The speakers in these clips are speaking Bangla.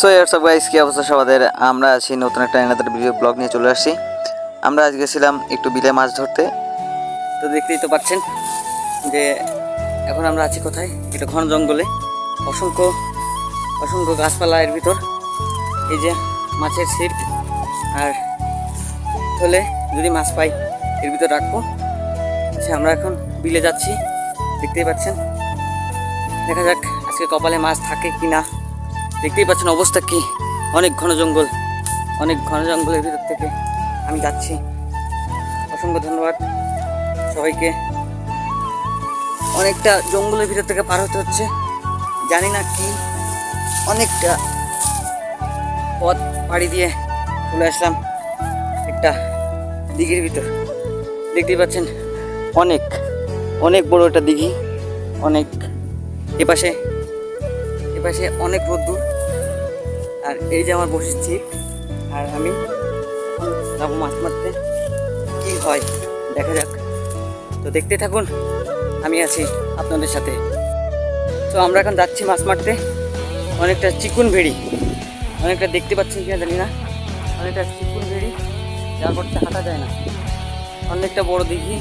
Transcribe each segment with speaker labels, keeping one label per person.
Speaker 1: সো ইয়ার সব গাইস কি অবস্থা সবাদের? আমরা আছি নতুন একটা এনাদের ভিডিও ব্লগ নিয়ে চলে আসছি। আমরা আজ গেছিলাম একটু বিলে মাছ ধরতে। তো দেখতেই তো পাচ্ছেন যে এখন আমরা আছি কোথায়? একটা ঘন জঙ্গলে। অসংখ্য অসংখ্য গাছপালা এর ভিতর। এই যে মাছের সিট আর হলে যদি মাছ পাই, এর ভিতর রাখব। আচ্ছা আমরা এখন বিলে যাচ্ছি। দেখতেই পাচ্ছেন। দেখা যাক আজকে কপালে মাছ থাকে কি না দেখতেই পাচ্ছেন অবস্থা কি? অনেক ঘন জঙ্গল, অনেক ঘন জঙ্গলের ভিতর থেকে আমি যাচ্ছি। অসংখ্য ধন্যবাদ সবাইকে। অনেকটা জঙ্গলের ভিতর থেকে পার হতে হচ্ছে। জানি না কি, অনেকটা পথ পাড়ি দিয়ে চলে আসলাম একটা দিঘির ভিতর। দেখতেই পাচ্ছেন অনেক অনেক বড় একটা দিঘি, অনেক এপাশে এপাশে অনেক রোদ্দুর। আর এই যে আমার বসের ছিপ আর আমি যাব মাছ মারতে। কি হয়? দেখা যাক। তো দেখতে থাকুন, আমি আছি আপনাদের সাথে। তো আমরা এখন যাচ্ছি মাছ মারতে। অনেকটা চিকুন ভেড়ি। অনেকটা দেখতে পাচ্ছেন কিনা জানি না। অনেকটা চিকুন ভেড়ি, যার পরতে হাঁটা যায় না। অনেকটা বড় দিঘি।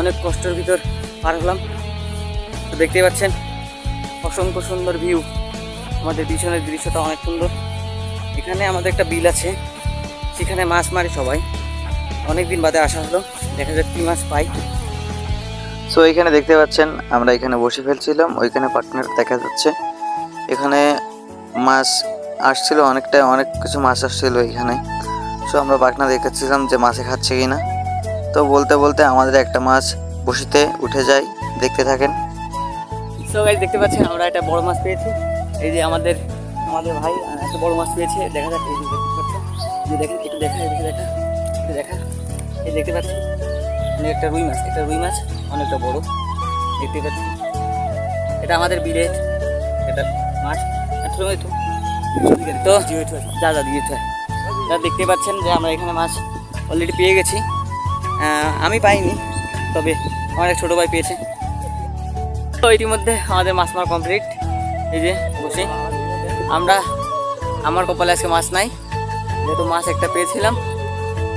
Speaker 1: অনেক কষ্টের ভিতর পার হলাম। তো দেখতেই পাচ্ছেন অসংখ্য সুন্দর ভিউ আমাদের পিছনের দৃশ্যটা অনেক সুন্দর। এখানে আমাদের একটা বিল আছে। সেখানে মাছ মারি সবাই। অনেক দিন বাদে আসা হলো। দেখা যাক কি মাছ পাই। সো এখানে দেখতে পাচ্ছেন, আমরা এখানে বসে ফেলছিলাম। ওইখানে পার্টনার দেখা যাচ্ছে। এখানে মাছ আসছিল অনেকটা অনেক কিছু মাছ আসছিল এখানে সো আমরা পার্টনার দেখাচ্ছিলাম যে মাছে খাচ্ছে কি না তো বলতে বলতে আমাদের একটা মাছ বসিতে উঠে যায়। দেখতে থাকেন। সো গাইজ দেখতে পাচ্ছেন আমরা একটা বড় মাছ পেয়েছি। এই যে আমাদের আমাদের ভাই একটা বড় মাছ পেয়েছে। দেখা যাক এই যে দেখতে পাচ্ছেন। যে দেখেন একটু দেখা একটু দেখা একটু দেখা। এই দেখতে পাচ্ছেন মানে একটা রুই মাছ একটা রুই মাছ অনেকটা বড়। দেখতে পাচ্ছেন। এটা আমাদের বিলের এটা মাছ। একটু সময় তো তো যা যা দিয়ে যা দেখতে পাচ্ছেন যে আমরা এখানে মাছ অলরেডি পেয়ে গেছি। আমি পাইনি তবে আমার এক ছোটো ভাই পেয়েছে। তো ইতিমধ্যে আমাদের মাছ মারা কমপ্লিট এই যে, বসে। আমরা, আমার কপালে আজকে মাছ নাই। যেহেতু মাছ একটা পেয়েছিলাম,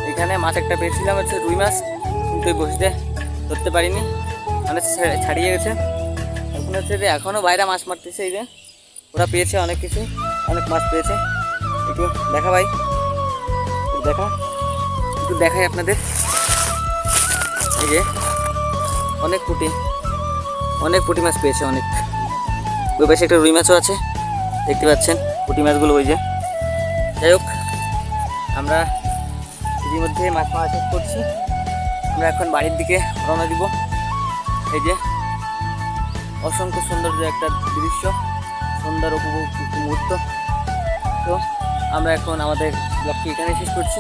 Speaker 1: এখানে মাছ একটা পেয়েছিলাম, হচ্ছে রুই মাছ। কিন্তু বসতে ধরতে পারিনি। মানে ছা- ছাড়িয়ে গেছে। এখন হচ্ছে যে এখনও বাইরে মাছ মারতেছে এই যে। ওরা পেয়েছে অনেক কিছু, অনেক মাছ পেয়েছে। একটু দেখা ভাই। দেখা। একটু দেখাই আপনাদের। এই যে, অনেক পুঁটি অনেক পুঁটি মাছ পেয়েছে, অনেক। ওই পাশে একটা রুই মাছও আছে, দেখতে পাচ্ছেন পুঁটি মাছগুলো ওই যে। যাই হোক, আমরা ইতিমধ্যে মাছ মারা শেষ করছি। আমরা এখন বাড়ির দিকে রওনা দিব। এই যে, অসংখ্য সৌন্দর্য একটা দৃশ্য, সুন্দর উপভোগ মুহূর্ত। তো আমরা এখন আমাদের ব্লগটি এখানে শেষ করছি।